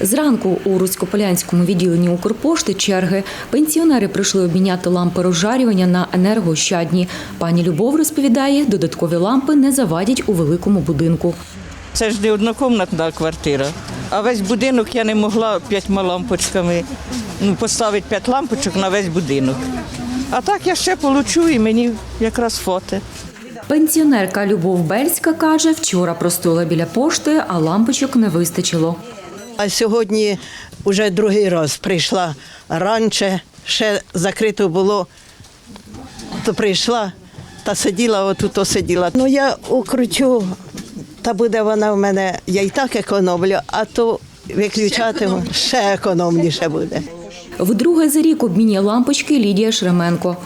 Зранку у Руськополянському відділенні Укрпошти черги пенсіонери прийшли обміняти лампи розжарювання на енергоощадні. Пані Любов розповідає, додаткові лампи не завадять у великому будинку. Це ж не однокомнатна квартира. А весь будинок я не могла п'ятьма лампочками ну, поставити п'ять лампочок на весь будинок. А так я ще получу і мені якраз фото. Пенсіонерка Любов Бельська каже, вчора простояла біля пошти, а лампочок не вистачило. А сьогодні вже другий раз прийшла раніше, ще закрито було, то прийшла та сиділа, отут сиділа. Ну я укручу, та буде вона в мене, я і так економлю, а то виключатиму, ще економніше буде. Вдруге за рік обмінює лампочки Лідія Шременко.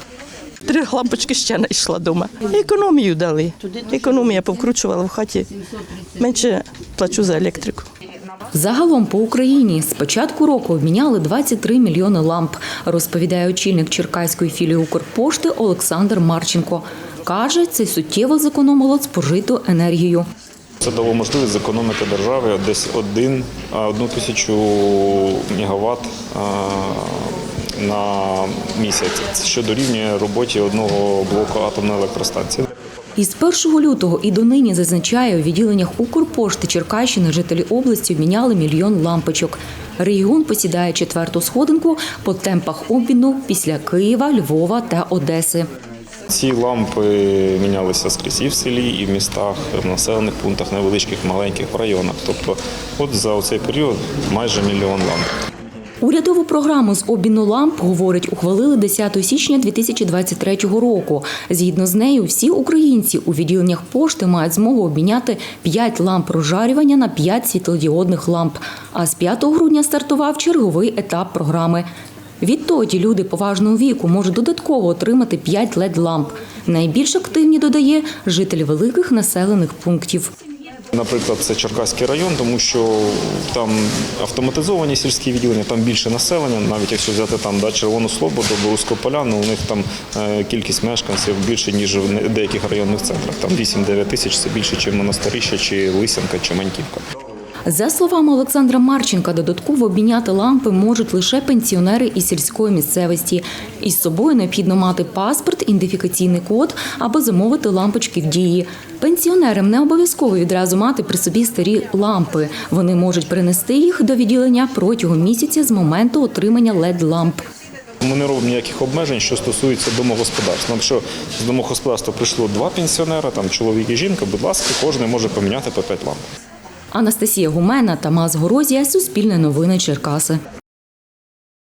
Три лампочки ще знайшла вдома. Економію дали. Економія повкручувала в хаті. Менше плачу за електрику. Загалом по Україні з початку року обміняли 23 мільйони ламп, розповідає очільник Черкаської філії Укрпошти Олександр Марченко. Каже, це суттєво зекономило спожиту енергію. Це дало можливість зекономити державі десь один, одну тисячу мегаватт на місяць, що дорівнює роботі одного блоку атомної електростанції. Із 1 лютого і донині зазначає, у відділеннях Укрпошти Черкащини жителі області обміняли мільйон лампочок. Регіон посідає четверту сходинку по темпах обміну після Києва, Львова та Одеси. Ці лампи мінялися скрізь і в селі, і в містах, в населених пунктах, невеличких, маленьких в районах. Тобто, от за цей період майже мільйон ламп. Урядову програму з обміну ламп, говорить, ухвалили 10 січня 2023 року. Згідно з нею, всі українці у відділеннях пошти мають змогу обміняти 5 ламп розжарювання на 5 світлодіодних ламп. А з 5 грудня стартував черговий етап програми. Відтоді люди поважного віку можуть додатково отримати 5 LED-ламп. Найбільш активні додає жителі великих населених пунктів. Наприклад, це Черкаський район, тому що там автоматизовані сільські відділення, там більше населення. Навіть якщо взяти там да, Червону Слободу, Боруську Поляну, у них там е, кількість мешканців більше, ніж в деяких районних центрах. Там 8-9 тисяч це більше, ніж Монастиріще, чи Лисянка, чи Маньківка. За словами Олександра Марченка, додатково обміняти лампи можуть лише пенсіонери із сільської місцевості. Із собою необхідно мати паспорт, ідентифікаційний код або замовити лампочки в дії. Пенсіонерам не обов'язково відразу мати при собі старі лампи. Вони можуть принести їх до відділення протягом місяця з моменту отримання LED-ламп. Ми не робимо ніяких обмежень, що стосується домогосподарств. Ну, Якщо з домогосподарства прийшло два пенсіонера, там чоловік і жінка, будь ласка, кожен може поміняти по 5 ламп. Анастасія Гумена, Тамас Горозія, Суспільне новини Черкаси.